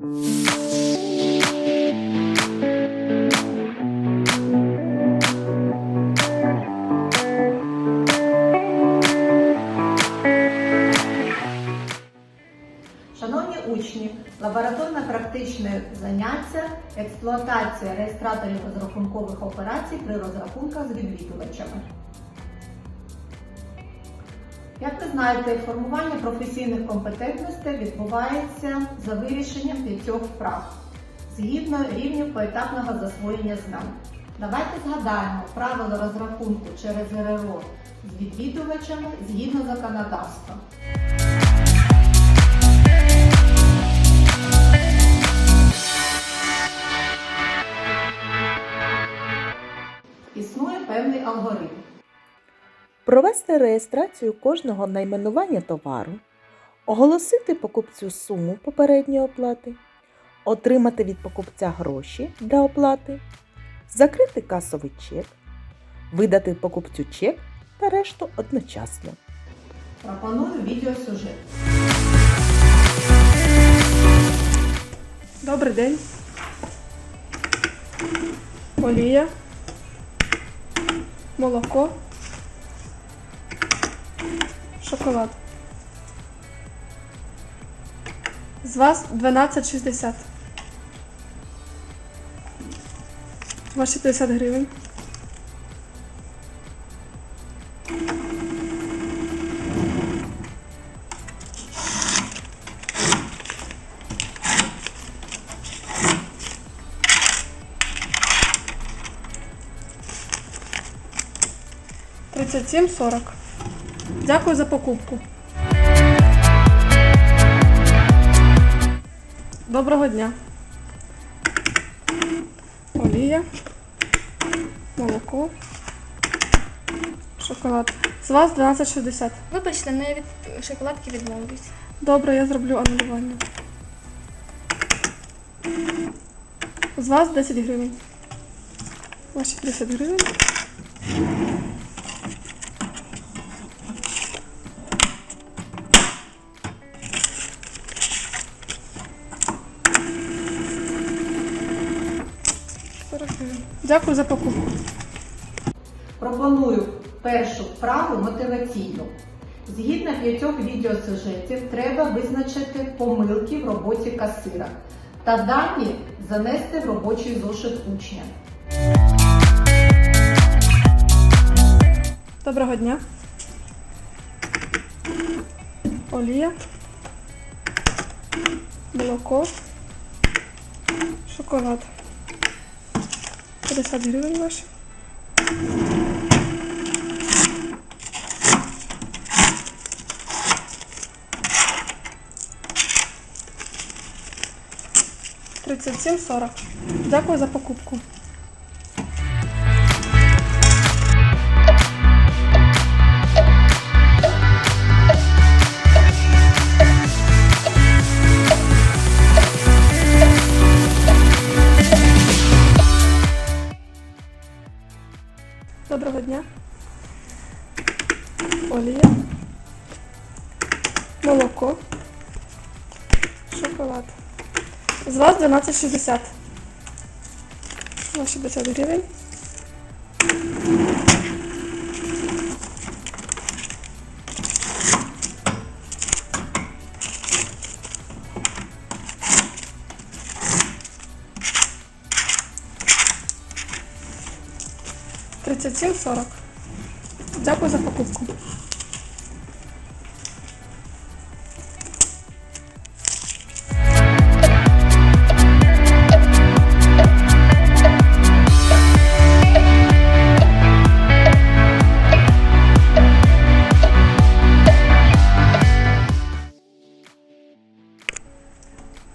Шановні учні, лабораторно-практичне заняття, експлуатація реєстраторів розрахункових операцій при розрахунках з відвідувачами. Як ви знаєте, формування професійних компетентностей відбувається за вирішенням п'ятьох вправ згідно рівнів поетапного засвоєння знань. Давайте згадаємо правила розрахунку через РРО з відвідувачами згідно законодавства. Існує певний алгоритм. Провести реєстрацію кожного найменування товару, оголосити покупцю суму попередньої оплати, отримати від покупця гроші для оплати, закрити касовий чек, видати покупцю чек та решту одночасно. Пропоную відеосюжет. Добрий день. Олія. Молоко. Шоколад. З вас 12,60. Ваші 50 гривень. Тридцять сім сорок. Дякую за покупку. Доброго дня. Олія. Молоко. Шоколад. З вас 12,60. Вибачте, не від шоколадки відмовлюсь. Добре, я зроблю анулювання. З вас 10 гривень. Ваші 10 гривень. Дякую за покупку. Пропоную першу вправу мотиваційну. Згідно п'ятьох відеосюжетів треба визначити помилки в роботі касира та дані занести в робочий зошит учня. Доброго дня. Олія. Молоко. Шоколад. 50 гривень ваш. Тридцять сім сорок. Дякую за покупку. Шоколад. З вас 12,60. Ваші 50 гривень. Тридцять сім сорок. Дякую за покупку.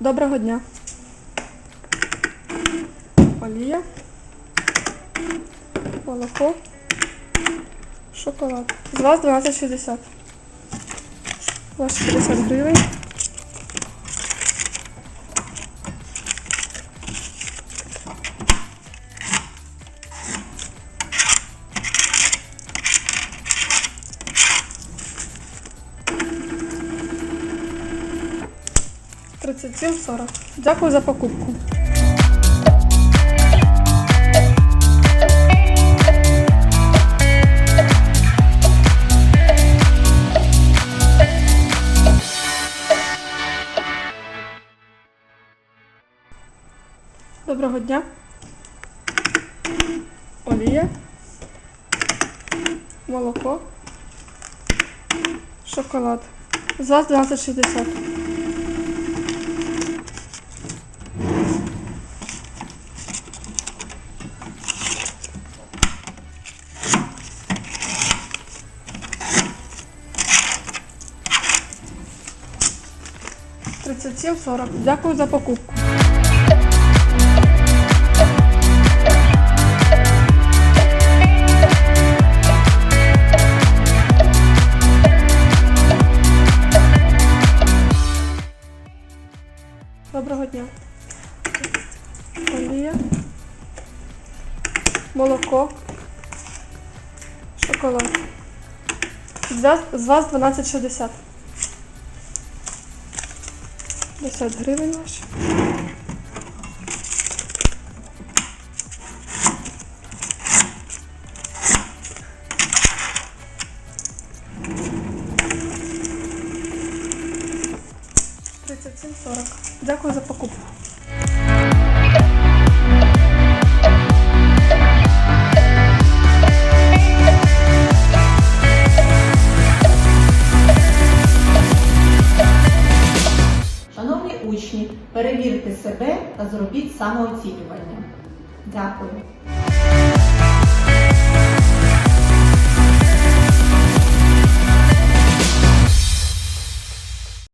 Доброго дня. Олія. Молоко. Шоколад. З вас 12,60. Ваші 50 гривень. 37,40. Дякую за покупку. Доброго дня. Олія. Молоко. Шоколад. З вас 12,60. Тридцять сім сорок. Дякую за покупку. Доброго дня. Олія. Молоко. Шоколад. З вас 12,60. 50 гривень ваші. Тридцять сім сорок. Дякую за покупку. Перевірте себе та зробіть самооцінювання. Дякую.